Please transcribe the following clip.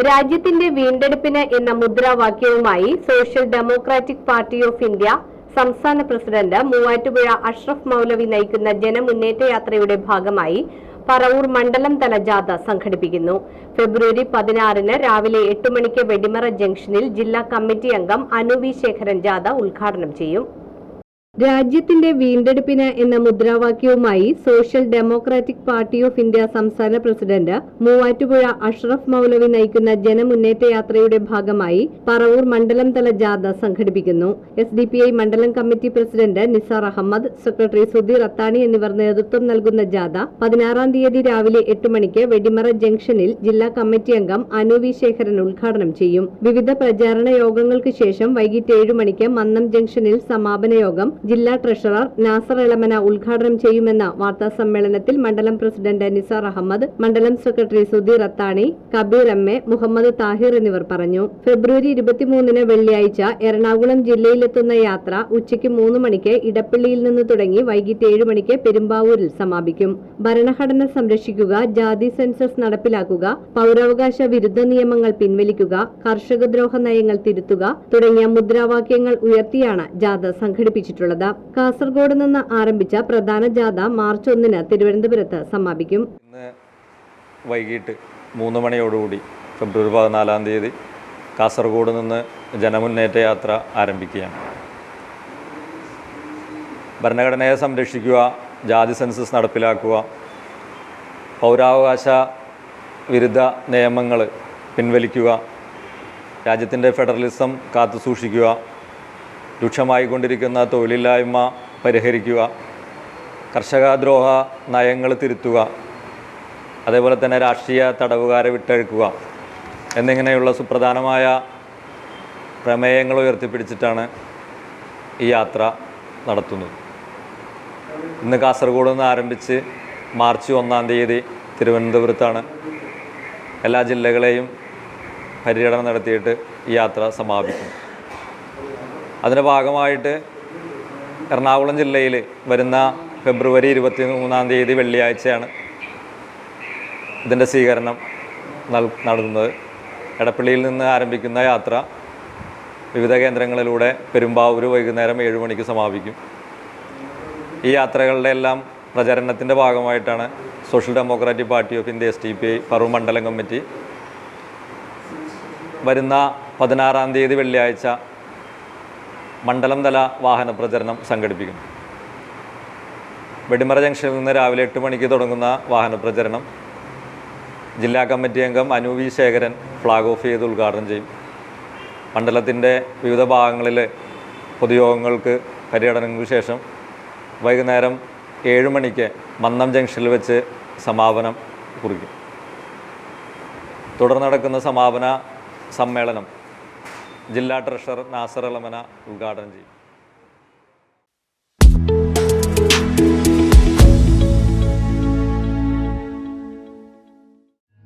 രാജ്യത്തിന്റെ വീണ്ടെടുപ്പിന് എന്ന മുദ്രാവാക്യവുമായി social democratic party of India സംസ്ഥാന പ്രസിഡന്റ് മൂവാറ്റുപുഴ അഷ്റഫ് മൗലവി നയിക്കുന്ന ജനമുന്നേറ്റ യാത്രയുടെ ഭാഗമായി പറവൂർ മണ്ഡലം തല ജാഥ സംഘടിപ്പിക്കുന്നു. ഫെബ്രുവരി പതിനാറിന് രാവിലെ എട്ട് മണിക്ക് വെടിമറ ജംഗ്ഷനിൽ ജില്ലാ കമ്മിറ്റി അംഗം അനു വി ശേഖരൻ ജാഥ ഉദ്ഘാടനം ചെയ്യും. രാജ്യത്തിന്റെ വീണ്ടെടുപ്പിന് എന്ന മുദ്രാവാക്യവുമായി social democratic party of India സംസ്ഥാന പ്രസിഡന്റ് മൂവാറ്റുപുഴ അഷ്റഫ് മൗലവി നയിക്കുന്ന ജനമുന്നേറ്റ യാത്രയുടെ ഭാഗമായി പറവൂർ മണ്ഡലം തല ജാഥ സംഘടിപ്പിക്കുന്നു. എസ് ഡി പി ഐ മണ്ഡലം committee president Nisar Ahammed secretary Sudheer Athani എന്നിവർ നേതൃത്വം നൽകുന്ന ജാഥ പതിനാറാം തീയതി രാവിലെ എട്ട് മണിക്ക് വെടിമറ ജംഗ്ഷനിൽ ജില്ലാ കമ്മിറ്റി അംഗം അനു വി ശേഖരൻ ഉദ്ഘാടനം ചെയ്യും. വിവിധ പ്രചാരണ യോഗങ്ങൾക്ക് ശേഷം വൈകിട്ട് ഏഴ് മണിക്ക് മന്നം ജംഗ്ഷനിൽ സമാപന യോഗം ജില്ലാ ട്രഷറർ നാസർ എളമന ഉദ്ഘാടനം ചെയ്യുമെന്ന വാർത്താ സമ്മേളനത്തിൽ മണ്ഡലം പ്രസിഡന്റ് നിസാർ അഹമ്മദ് മണ്ഡലം secretary Sudheer Athani Kabeer M A Muhammad Thahir എന്നിവർ പറഞ്ഞു. ഫെബ്രുവരി ഇരുപത്തിമൂന്നിന് വെള്ളിയാഴ്ച എറണാകുളം ജില്ലയിലെത്തുന്ന യാത്ര ഉച്ചയ്ക്ക് മൂന്ന് മണിക്ക് ഇടപ്പള്ളിയിൽ നിന്ന് തുടങ്ങി വൈകിട്ട് ഏഴ് മണിക്ക് പെരുമ്പാവൂരിൽ സമാപിക്കും. ഭരണഘടന സംരക്ഷിക്കുക ജാതി സെൻസസ് നടപ്പിലാക്കുക പൗരാവകാശ വിരുദ്ധ നിയമങ്ങൾ പിൻവലിക്കുക കർഷകദ്രോഹ നയങ്ങൾ തിരുത്തുക തുടങ്ങിയ മുദ്രാവാക്യങ്ങൾ ഉയർത്തിയാണ് ജാഥ സംഘടിപ്പിച്ചിട്ടുള്ളത്. കാസർഗോഡ് നിന്ന് ആരംഭിച്ച പ്രധാന ജാഥ മാർച്ച് ഒന്നിന് തിരുവനന്തപുരത്ത് സമാപിക്കും. ഇന്ന് വൈകിട്ട് മൂന്ന് മണിയോടുകൂടി ഫെബ്രുവരി പതിനാലാം തീയതി കാസർഗോഡ് നിന്ന് ജനമുന്നേറ്റ യാത്ര ആരംഭിക്കുകയാണ്. ഭരണഘടനയെ സംരക്ഷിക്കുക ജാതി സെൻസസ് നടപ്പിലാക്കുക പൗരാവകാശ വിരുദ്ധ നിയമങ്ങൾ പിൻവലിക്കുക രാജ്യത്തിന്റെ ഫെഡറലിസം കാത്തുസൂക്ഷിക്കുക രൂക്ഷമായിക്കൊണ്ടിരിക്കുന്ന തൊഴിലില്ലായ്മ പരിഹരിക്കുക കർഷകദ്രോഹ നയങ്ങൾ തിരുത്തുക അതേപോലെ തന്നെ രാഷ്ട്രീയ തടവുകാരെ വിട്ടഴിക്കുക എന്നിങ്ങനെയുള്ള സുപ്രധാനമായ പ്രമേയങ്ങൾ ഉയർത്തിപ്പിടിച്ചിട്ടാണ് ഈ യാത്ര നടത്തുന്നത്. ഇന്ന് കാസർഗോഡ് നിന്ന് ആരംഭിച്ച് മാർച്ച് ഒന്നാം തീയതി തിരുവനന്തപുരത്താണ് എല്ലാ ജില്ലകളെയും പര്യടനം നടത്തിയിട്ട് ഈ യാത്ര സമാപിക്കും അതിന്റെ ഭാഗമായിട്ട് എറണാകുളം ജില്ലയിൽ വരുന്ന ഫെബ്രുവരി ഇരുപത്തി മൂന്നാം തീയതി വെള്ളിയാഴ്ചയാണ് ഇതിന്റെ സ്വീകരണം നൽ നടത്തുന്നത്. എടപ്പള്ളിയിൽ നിന്ന് ആരംഭിക്കുന്ന യാത്ര വിവിധ കേന്ദ്രങ്ങളിലൂടെ പെരുമ്പാവൂർ വൈകുന്നേരം ഏഴ് മണിക്ക് സമാപിക്കും. ഈ യാത്രകളുടെ എല്ലാം പ്രചരണത്തിന്റെ ഭാഗമായിട്ടാണ് social democratic party of India S T P I Paravur മണ്ഡലം കമ്മിറ്റി വരുന്ന പതിനാറാം തീയതി വെള്ളിയാഴ്ച മണ്ഡലം തല വാഹന പ്രചരണം സംഘടിപ്പിക്കും വെടിമറ ജംഗ്ഷനിൽ നിന്ന് രാവിലെ എട്ട് മണിക്ക് തുടങ്ങുന്ന വാഹന പ്രചരണം. ജില്ലാ കമ്മിറ്റി അംഗം Anu V Sekharan flag off ചെയ്ത് ഉദ്ഘാടനം ചെയ്യും. മണ്ഡലത്തിന്റെ വിവിധ ഭാഗങ്ങളിലെ പൊതുയോഗങ്ങൾക്ക് പര്യടനങ്ങൾക്ക് ശേഷം വൈകുന്നേരം ഏഴ് മണിക്ക് മന്നം ജംഗ്ഷനിൽ വെച്ച് സമാപനം കുറിക്കും. തുടർന്ന് നടക്കുന്ന സമാപന സമ്മേളനം ജില്ലാ ട്രഷറർ നാസർ അലമന ഉദ്ഘാടനം ചെയ്യും.